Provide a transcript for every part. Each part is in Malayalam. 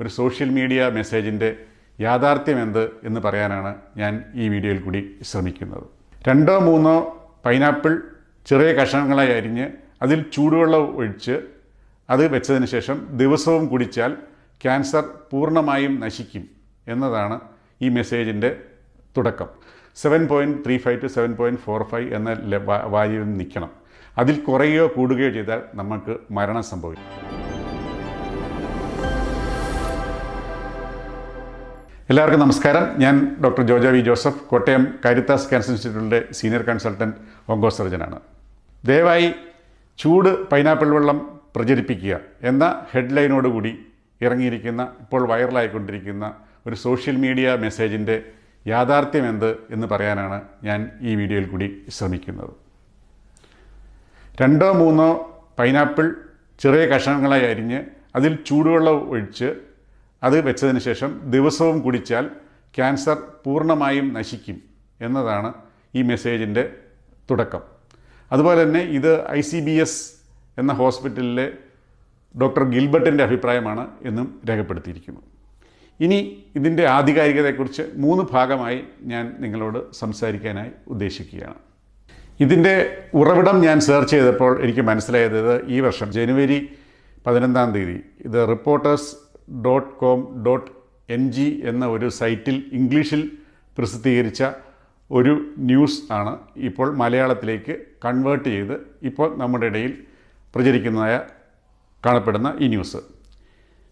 ഒരു സോഷ്യൽ മീഡിയ മെസ്സേജിന്റെ യാഥാർത്ഥ്യം എന്ത് എന്ന് പറയാനാണ് ഞാൻ ഈ വീഡിയോയിൽ കൂടി ശ്രമിക്കുന്നത്. രണ്ടോ മൂന്നോ പൈനാപ്പിൾ ചെറിയ കഷണങ്ങളായി അരിഞ്ഞ് അതിൽ ചൂടുവെള്ളം ഒഴിച്ച് അത് വെച്ചതിന് ശേഷം ദിവസവും കുടിച്ചാൽ ക്യാൻസർ പൂർണമായും നശിക്കും എന്നതാണ് ഈ മെസ്സേജിന്റെ തുടക്കം. Seven point three five two seven point four five എന്ന ലെ- വാ- നിൽക്കണം. അതിൽ കുറയുകയോ കൂടുകയോ ചെയ്താൽ നമുക്ക് മരണം സംഭവിക്കും. എല്ലാവർക്കും നമസ്കാരം. ഞാൻ doctor Joja V Joseph Kottayam Caritas cancer ഇൻസ്റ്റിറ്റ്യൂട്ടിലെ സീനിയർ കൺസൾട്ടന്റ് ഓങ്കോ സർജനാണ് ദയവായി ചൂട് പൈനാപ്പിൾ വെള്ളം പ്രചരിപ്പിക്കുക എന്ന ഹെഡ്ലൈനോടുകൂടി ഇറങ്ങിയിരിക്കുന്ന ഇപ്പോൾ വൈറലായിക്കൊണ്ടിരിക്കുന്ന ഒരു സോഷ്യൽ മീഡിയ മെസ്സേജിന്റെ യാഥാർത്ഥ്യം എന്ത് എന്ന് പറയാനാണ് ഞാൻ ഈ വീഡിയോയിൽ കൂടി ശ്രമിക്കുന്നത്. രണ്ടോ മൂന്നോ പൈനാപ്പിൾ ചെറിയ കഷണങ്ങളായി അരിഞ്ഞ് അതിൽ ചൂടുവെള്ളം ഒഴിച്ച് അത് വെച്ചതിന് ശേഷം ദിവസവും കുടിച്ചാൽ ക്യാൻസർ പൂർണമായും നശിക്കും എന്നതാണ് ഈ മെസ്സേജിന്റെ തുടക്കം. അതുപോലെ തന്നെ ഇത് ഐ സി ബി എസ് എന്ന ഹോസ്പിറ്റലിലെ ഡോക്ടർ ഗിൽബർട്ടിന്റെ അഭിപ്രായമാണ് എന്നും രേഖപ്പെടുത്തിയിരിക്കുന്നു. ഇനി ഇതിന്റെ ആധികാരികതയെക്കുറിച്ച് മൂന്ന് ഭാഗമായി ഞാൻ നിങ്ങളോട് സംസാരിക്കാനായി ഉദ്ദേശിക്കുകയാണ്. ഇതിന്റെ ഉറവിടം ഞാൻ സെർച്ച് ചെയ്തപ്പോൾ എനിക്ക് മനസ്സിലായത് ഈ വർഷം ജനുവരി പതിനൊന്നാം തീയതി. ഇത് reporters dot com dot N G എന്ന ഒരു സൈറ്റിൽ ഇംഗ്ലീഷിൽ പ്രസിദ്ധീകരിച്ച ഒരു ന്യൂസ് ആണ് ഇപ്പോൾ മലയാളത്തിലേക്ക് കൺവേർട്ട് ചെയ്ത് ഇപ്പോൾ നമ്മുടെ ഇടയിൽ പ്രചരിക്കുന്നതായ കാണപ്പെടുന്ന ഈ ന്യൂസ്.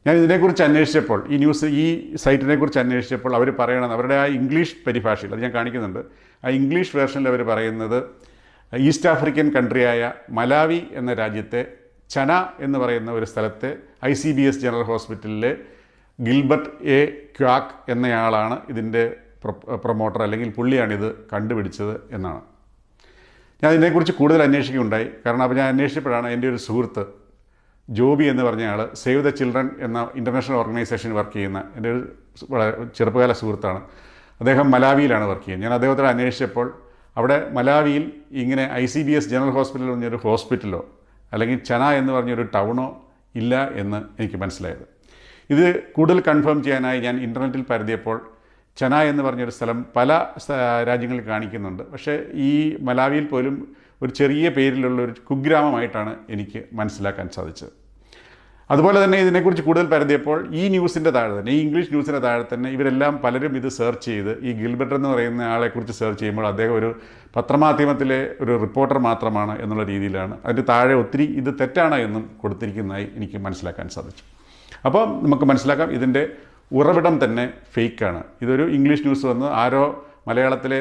ഞാൻ ഇതിനെക്കുറിച്ച് അന്വേഷിച്ചപ്പോൾ ഈ ന്യൂസ് ഈ സൈറ്റിനെ കുറിച്ച് അന്വേഷിച്ചപ്പോൾ അവർ പറയണത് അവരുടെ ആ ഇംഗ്ലീഷ് പരിഭാഷയിൽ അത് ഞാൻ കാണിക്കുന്നുണ്ട് ആ ഇംഗ്ലീഷ് വേർഷനിൽ അവർ പറയുന്നത് ഈസ്റ്റ് ആഫ്രിക്കൻ കൺട്രിയായ മലാവി എന്ന രാജ്യത്തെ ചന എന്ന് പറയുന്ന ഒരു സ്ഥലത്തെ I C B S general ഹോസ്പിറ്റലിലെ ഗിൽബർട്ട് എ. ക്വാക്ക് എന്നയാളാണ് ഇതിന്റെ പ്രൊമോട്ടർ അല്ലെങ്കിൽ പുള്ളിയാണിത് കണ്ടുപിടിച്ചത് എന്നാണ്. ഞാൻ ഇതിനെക്കുറിച്ച് കൂടുതൽ അന്വേഷിക്കുകയുണ്ടായി. കാരണം അപ്പോൾ ഞാൻ അന്വേഷിച്ചപ്പോഴാണ് എന്റെ ഒരു സുഹൃത്ത് ജോബി എന്ന് പറഞ്ഞ ആൾ സേവ് ദ ചിൽഡ്രൻ എന്ന ഇന്റർനാഷണൽ ഓർഗനൈസേഷൻ വർക്ക് ചെയ്യുന്ന എന്റെ ഒരു വളരെ ചെറുപ്പകാല സുഹൃത്താണ്. അദ്ദേഹം മലാവിയിലാണ് വർക്ക് ചെയ്യുന്നത്. ഞാൻ അദ്ദേഹത്തോട് അന്വേഷിച്ചപ്പോൾ അവിടെ മലാവിയിൽ ഇങ്ങനെ I C B S general hospital എന്നൊരു ഹോസ്പിറ്റലോ അല്ലെങ്കിൽ ചന എന്ന് പറഞ്ഞൊരു ടൗണോ ഇല്ല എന്ന് എനിക്ക് മനസ്സിലായത്. ഇത് കൂടുതൽ കൺഫേം ചെയ്യാനായി ഞാൻ ഇന്റർനെറ്റിൽ പരതിയപ്പോൾ ചന എന്ന് പറഞ്ഞൊരു സ്ഥലം പല രാജ്യങ്ങളിൽ കാണിക്കുന്നുണ്ട്. പക്ഷേ ഈ മലാവിയിൽ പോലും ഒരു ചെറിയ പേരിലുള്ള ഒരു കുഗ്രാമമായിട്ടാണ് എനിക്ക് മനസ്സിലാക്കാൻ സാധിച്ചത്. അതുപോലെ തന്നെ ഇതിനെക്കുറിച്ച് കൂടുതൽ പരതിയപ്പോൾ ഈ ന്യൂസിന്റെ താഴെ തന്നെ ഈ ഇംഗ്ലീഷ് ന്യൂസിന്റെ താഴെ തന്നെ ഇവരെല്ലാം പലരും ഇത് സെർച്ച് ചെയ്ത് ഈ ഗിൽബർട്ട് എന്ന് പറയുന്ന ആളെക്കുറിച്ച് സെർച്ച് ചെയ്യുമ്പോൾ അദ്ദേഹം ഒരു പത്രമാധ്യമത്തിലെ ഒരു റിപ്പോർട്ടർ മാത്രമാണ് എന്നുള്ള രീതിയിലാണ്. അതിന്റെ താഴെ ഒത്തിരി ഇത് തെറ്റാണ് എന്നും കൊടുത്തിരിക്കുന്നതായി എനിക്ക് മനസ്സിലാക്കാൻ സാധിച്ചു. അപ്പോൾ നമുക്ക് മനസ്സിലാക്കാം ഇതിന്റെ ഉറവിടം തന്നെ ഫേക്കാണ് ഇതൊരു ഇംഗ്ലീഷ് ന്യൂസ് വന്ന് ആരോ മലയാളത്തിലെ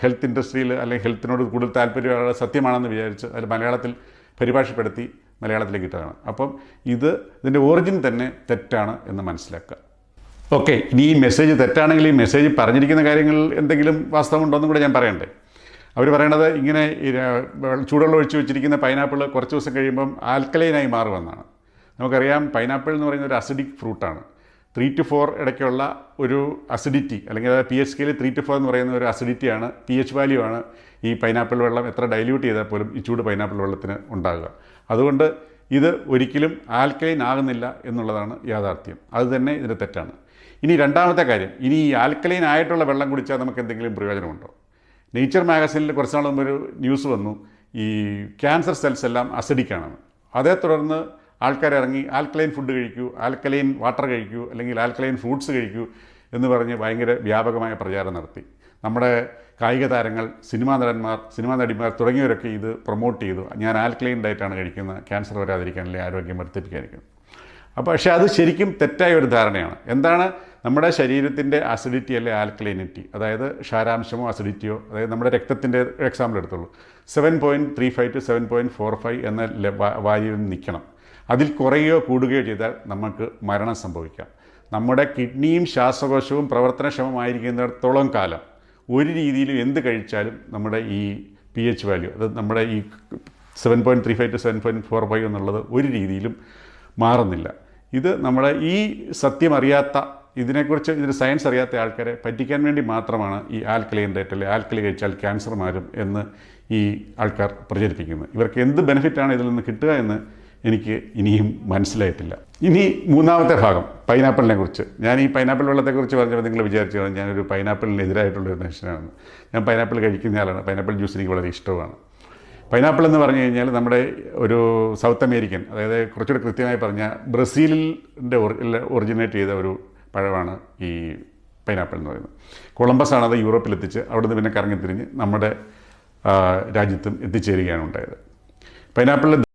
ഹെൽത്ത് ഇൻഡസ്ട്രിയിൽ അല്ലെങ്കിൽ ഹെൽത്തിനോട് കൂടുതൽ താല്പര്യമുള്ള സത്യമാണെന്ന് വിചാരിച്ച് അത് മലയാളത്തിൽ പരിഭാഷപ്പെടുത്തി മലയാളത്തിലേക്ക് ഇട്ടതാണ്. അപ്പം ഇത് ഇതിന്റെ ഒറിജിൻ തന്നെ തെറ്റാണ് എന്ന് മനസ്സിലാക്കുക. ഓക്കെ ഇനി ഈ മെസ്സേജ് തെറ്റാണെങ്കിൽ ഈ മെസ്സേജ് പറഞ്ഞിരിക്കുന്ന കാര്യങ്ങൾ എന്തെങ്കിലും വാസ്തവമുണ്ടോ എന്നും കൂടെ ഞാൻ പറയണ്ടേ. അവർ പറയണത് ഇങ്ങനെ ചൂടുവെള്ളം ഒഴിച്ച് വെച്ചിരിക്കുന്ന പൈനാപ്പിൾ കുറച്ച് ദിവസം കഴിയുമ്പം ആൽക്കലൈനായി മാറുമെന്നാണ്. നമുക്കറിയാം പൈനാപ്പിൾ എന്ന് പറയുന്ന ഒരു അസിഡിക് ഫ്രൂട്ടാണ് ത്രീ ടു ഫോർ ഇടയ്ക്കുള്ള ഒരു അസിഡിറ്റി അല്ലെങ്കിൽ P H scale three two four എന്ന് പറയുന്ന ഒരു അസിഡിറ്റിയാണ് പി എച്ച് വാല്യൂ ആണ് ഈ പൈനാപ്പിൾ വെള്ളം എത്ര ഡൈല്യൂട്ട് ചെയ്താൽ പോലും ഈ ചൂട് പൈനാപ്പിൾ വെള്ളത്തിന് ഉണ്ടാകുക. അതുകൊണ്ട് ഇത് ഒരിക്കലും ആൽക്കലൈൻ ആകുന്നില്ല എന്നുള്ളതാണ് യാഥാർത്ഥ്യം. അത് തന്നെ ഇതിന്റെ തെറ്റാണ്. ഇനി രണ്ടാമത്തെ കാര്യം ഇനി ഈ ആൽക്കലൈൻ ആയിട്ടുള്ള വെള്ളം കുടിച്ചാൽ നമുക്ക് എന്തെങ്കിലും പ്രയോജനമുണ്ടോ? നേച്ചർ മാഗസിനിൽ കുറച്ച് നാൾ മുമ്പ് ഒരു ന്യൂസ് വന്നു ഈ ക്യാൻസർ സെൽസ് എല്ലാം അസിഡിക്കാണെന്ന്. അതേ തുടർന്ന് ആൾക്കാർ ഇറങ്ങി ആൽക്കലൈൻ ഫുഡ് കഴിക്കൂ ആൽക്കലൈൻ വാട്ടർ കഴിക്കൂ അല്ലെങ്കിൽ ആൽക്കലൈൻ ഫ്രൂട്ട്സ് കഴിക്കൂ എന്ന് പറഞ്ഞ് ഭയങ്കര വ്യാപകമായ പ്രചാരം നടത്തി. നമ്മുടെ കായിക താരങ്ങൾ സിനിമാ നടന്മാർ സിനിമാ നടിമാർ തുടങ്ങിയവരൊക്കെ ഇത് പ്രൊമോട്ട് ചെയ്തു. ഞാൻ ആൽക്ലൈൻ ഡയറ്റാണ് കഴിക്കുന്നത്. ക്യാൻസർ വരാതിരിക്കാൻ അല്ലെങ്കിൽ ആരോഗ്യം വർദ്ധിപ്പിക്കാതിരിക്കുന്നത് അപ്പോൾ പക്ഷേ അത് ശരിക്കും തെറ്റായ ഒരു ധാരണയാണ്. എന്താണ്? നമ്മുടെ ശരീരത്തിന്റെ അസിഡിറ്റി അല്ലെ ആൽക്ലൈനിറ്റി അതായത് ക്ഷാരാംശമോ അസിഡിറ്റിയോ അതായത് നമ്മുടെ രക്തത്തിന്റെ example എടുത്തുള്ളൂ. Seven point three five two seven point four five എന്ന ലെ- വാ- നിൽക്കണം. അതിൽ കുറയുകയോ കൂടുകയോ ചെയ്താൽ നമുക്ക് മരണം സംഭവിക്കാം. നമ്മുടെ കിഡ്നിയും ശ്വാസകോശവും പ്രവർത്തനക്ഷമമായിരിക്കുന്നിടത്തോളം കാലം ഒരു രീതിയിലും എന്ത് കഴിച്ചാലും നമ്മുടെ ഈ പി എച്ച് വാല്യൂ അത് നമ്മുടെ ഈ seven point three five two seven point four five എന്നുള്ളത് ഒരു രീതിയിലും മാറുന്നില്ല. ഇത് നമ്മുടെ ഈ സത്യം അറിയാത്ത ഇതിനെക്കുറിച്ച് ഇതിന് സയൻസ് അറിയാത്ത ആൾക്കാരെ പറ്റിക്കാൻ വേണ്ടി മാത്രമാണ് ഈ ആൽക്കലൈൻ ഡയറ്റ് അല്ലെങ്കിൽ ആൽക്കലി കഴിച്ചാൽ ക്യാൻസർ മാറും എന്ന് ഈ ആൾക്കാർ പ്രചരിപ്പിക്കുന്നത് ഇവർക്ക് എന്ത് ബെനിഫിറ്റാണ് ഇതിൽ നിന്ന് കിട്ടുക എന്ന് എനിക്ക് ഇനിയും മനസ്സിലായിട്ടില്ല. ഇനി മൂന്നാമത്തെ ഭാഗം പൈനാപ്പിളിനെ കുറിച്ച്. ഞാൻ ഈ പൈനാപ്പിൾ വെള്ളത്തെക്കുറിച്ച് പറഞ്ഞപ്പോൾ നിങ്ങൾ വിചാരിച്ചു ഞാനൊരു പൈനാപ്പിളിനെതിരായിട്ടുള്ള ഒരു മനുഷ്യനാണ്. ഞാൻ പൈനാപ്പിൾ കഴിക്കുന്ന ആളാണ്. പൈനാപ്പിൾ ജ്യൂസ് എനിക്ക് വളരെ ഇഷ്ടമാണ് പൈനാപ്പിൾ എന്ന് പറഞ്ഞു കഴിഞ്ഞാൽ നമ്മുടെ ഒരു സൗത്ത് അമേരിക്കൻ അതായത് കുറച്ചുകൂടി കൃത്യമായി പറഞ്ഞാൽ ബ്രസീലിന്റെ ഒറിജിനേറ്റ് ചെയ്ത ഒരു പഴമാണ് ഈ പൈനാപ്പിൾ എന്ന് പറയുന്നത്. കൊളംബസ് ആണ് അത് യൂറോപ്പിലെത്തിച്ച് അവിടുന്ന് പിന്നെ കറങ്ങിത്തിരിഞ്ഞ് നമ്മുടെ രാജ്യത്തും എത്തിച്ചേരുകയാണ് ഉണ്ടായത്. പൈനാപ്പിളിൽ